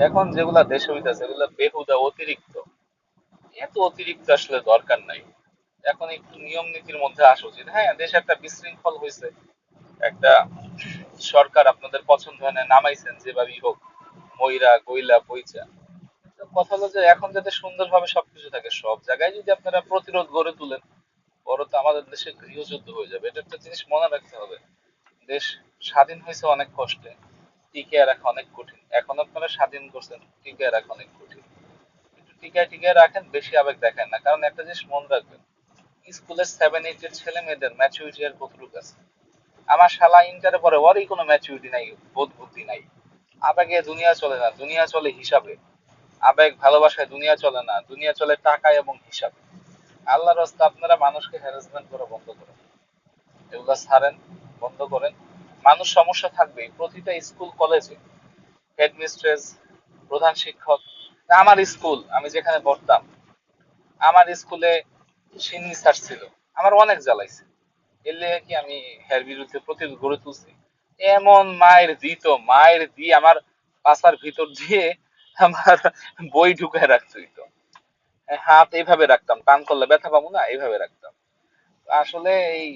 এখন যেগুলা দেশে হইতেছে, এগুলা বেহুদা, অতিরিক্ত। এত অতিরিক্ত আসলে দরকার নাই। এখন একটু নিয়ম নীতির মধ্যে আসা উচিত। হ্যাঁ দেশে একটা বিশৃঙ্খল হয়েছে একটা সরকার আপনাদের পছন্দ হয় না, নামাইছেন, যেভাবেই হোক, ময়রা গইলা বইচা কথা হলো যে, এখন যাতে সুন্দরভাবে সবকিছু থাকে, সব জায়গায় যদি আপনারা প্রতিরোধ গড়ে তুলেন বড় তো আমাদের দেশে গৃহযুদ্ধ হয়ে যাবে। এটা একটা জিনিস মনে রাখতে হবে। দেশ স্বাধীন হয়েছে অনেক কষ্টে। টিকিয়ে রাখা অনেক কঠিন। এখন আপনারা স্বাধীন করছেন, টিকিয়ে রাখা অনেক কঠিন। একটু টিকায় টিকায় রাখেন, বেশি আবেগ দেখেন না। কারণ একটা জিনিস মনে রাখবেন, স্কুলের সেভেন এইট এর ছেলে মেয়েদের ম্যাচুরিটি আর কতটুকু আছে? আমার শালা ইন্টারে পরে ওরই কোনো ম্যাচুরিটি নাই, বোধ বুদ্ধি নাই। আবেগে দুনিয়া চলে না, দুনিয়া চলে হিসাবে। আবেগ ভালোবাসায় দুনিয়া চলে না, দুনিয়া চলে টাকা এবং হিসাবে। আল্লাহর রাস্তা আপনারা মানুষকে হ্যারাসমেন্ট করা বন্ধ করেন। এগুলা ছাড়েন, বন্ধ করেন। মানুষ সমস্যা থাকবেই। প্রতিটা স্কুল, কলেজে হেডমিস্ট্রেস, প্রধান শিক্ষক আমার স্কুল, আমি যেখানে পড়তাম, আমার স্কুলে সিন্নি স্যার ছিল। আমার অনেক জ্বালাইছে। এলে কি আমি হের বিরুদ্ধে প্রতিরোধ গড়ে তুলছি? এমন মায়ের দিত, মায়ের দি আমার পাশার ভিতর দিয়ে আমার বই ঢুকায় রাখতো তো হাত এইভাবে রাখতাম টান করলে ব্যথা পাবো না, এইভাবে রাখতাম। আসলে এই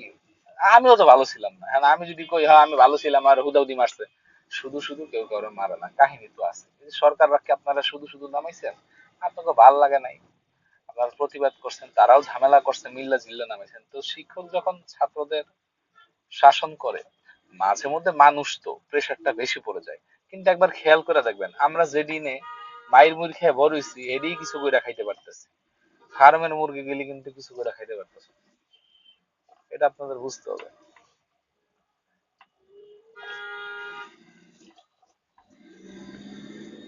আমিও তো ভালো ছিলাম না। হ্যাঁ আমি যদি কই হ্যাঁ আমি ভালো ছিলাম আর হুদাউদি মারছে, শুধু শুধু কেউ কারও মারে না, কাহিনী তো আছে। সরকার রাখকে আপনারা শুধু শুধু নামাইছেন? আপনাকে ভালো লাগে নাই। আপনারা প্রতিবাদ করছেন, তারাও ঝামেলা করছে, মিল্লা জিল্লা নামাইছেন। তো শিক্ষক যখন ছাত্রদের শাসন করে, মাঝে মধ্যে মানুষ তো প্রেশারটা বেশি পড়ে যায়। কিন্তু একবার খেয়াল করে দেখবেন, আমরা যে দিনে মায়ের মুড়ি খেয়ে বড় হইছি এডি কিছু করে খাইতে পারতেছি। ফার্মের মুরগি গেলে কিন্তু কিছু করে খাইতে পারতেছি। এটা আপনাদের বুঝতে হবে।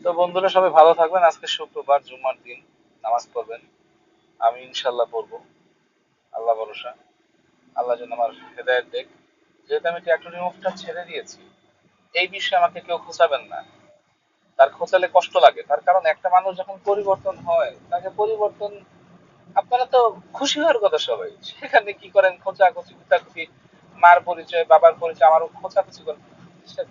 তো বন্ধুরা, সবাই ভালো থাকবেন। আজকে শুক্রবার, জুম্মার দিন। নামাজ পড়বেন। আমি ইনশাল্লাহ পড়ব। আল্লাহ ভরসা। আল্লাহ যেন আমার হেদায়ত দেখ। যেহেতু আমি ট্যাটু রিমুভটা ছেড়ে দিয়েছি, এই বিষয়ে আমাকে কেউ খোঁচাবেন না। তার খোঁচালে কষ্ট লাগে। তার কারণ একটা মানুষ যখন পরিবর্তন হয়, তাকে পরিবর্তন আপনারা তো খুশি হওয়ার কথা সবাই। সেখানে কি করেন? খোঁচা খোঁচাখুচি কুচাকুচি মার পরিচয়, বাবার পরিচয়, আমারও খোঁচাখুচি করেন।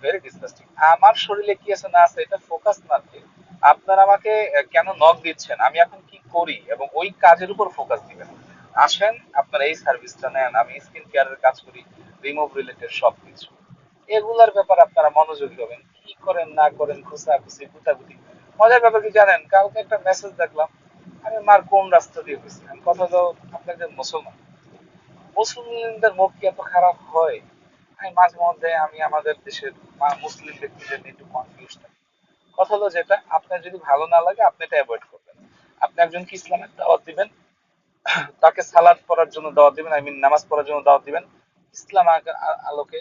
ভেরি ডিসকাস্টিং আমার শরীরে কি আছে না আছে, এটা ফোকাস না দিয়ে আপনারা আমাকে কেন নক দিচ্ছেন? আমি এখন কি করি? এবং ওই কাজের উপর ফোকাস দিবেন। আসেন, আপনারা এই সার্ভিসটা নেন, আমি স্কিন কেয়ারের কাজ করি রিমুভ রিলেটেড সবকিছু। এগুলার ব্যাপার আপনারা মনোযোগী হবেন। কি করেন, না করেন খুশাখুচি কুটাকুটি মজার ব্যাপার কি জানেন? কালকে একটা মেসেজ দেখলাম। আমি মার কোন রাস্তা দিয়ে গেছি? আমি কথা তো আপনাদের মুসলমান। মুসলিমদের মুখ কি এত খারাপ হয়? আমি মাঝে মধ্যে আমি আমাদের দেশের মুসলিম ব্যক্তিদের নিয়ে একটু কনফিউজ থাকি। কথা হলো যেটা, আপনার যদি ভালো না লাগে, আপনি এটা অ্যাভয়েড করবেন। আপনি একজনকে ইসলামের দাওয়াত দিবেন? তাকে সালাদ পড়ার জন্য দাওয়াত দিবেন আই মিন নামাজ পড়ার জন্য দাওয়াত দিবেন। ইসলাম আলোকে,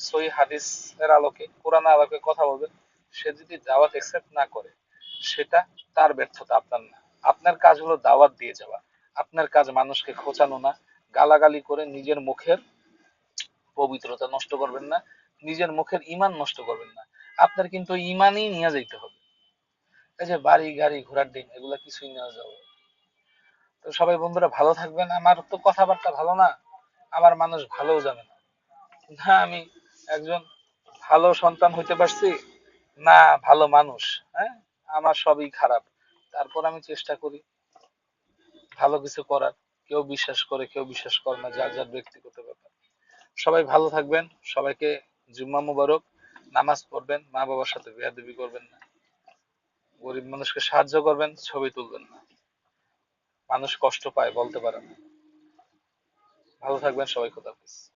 সহি হাদিসের আলোকে, কোরআন আলোকে কথা বলবেন। সে যদি দাওয়াত একসেপ্ট না করে, সেটা তার ব্যর্থতা, আপনার না। আপনার কাজ হলো দাওয়াত দিয়ে যাওয়া। আপনার কাজ মানুষকে খোঁচানো না, গালাগালি করে নিজের মুখের পবিত্রতা নষ্ট করবেন না, নিজের মুখের ইমান নষ্ট করবেন না। আপনার কিন্তু ইমানই নিয়ে যাইতে হবে। এই যে বাড়ি, গাড়ি, ঘোড়ার দিন এগুলা কিছুই নেওয়া যাবে তো সবাই বন্ধুরা ভালো থাকবেন। আমার তো কথাবার্তা ভালো না, আমার মানুষ ভালোও জানে না। না, আমি একজন ভালো সন্তান হইতে পারছি, না ভালো মানুষ হ্যাঁ? আমার সবই খারাপ। তারপর আমি চেষ্টা করি ভালো কিছু করার। কেউ বিশ্বাস করে, কেউ বিশ্বাস করে না, যার যার ব্যক্তিগত ব্যাপার। সবাই ভালো থাকবেন, সবাইকে জুম্মা মুবারক, নামাজ পড়বেন মা বাবার সাথে বেয়াদবি করবেন না। গরিব মানুষকে সাহায্য করবেন, ছবি তুলবেন না। মানুষ কষ্ট পায়, বলতে পারে না। ভালো থাকবেন, সবাই কথা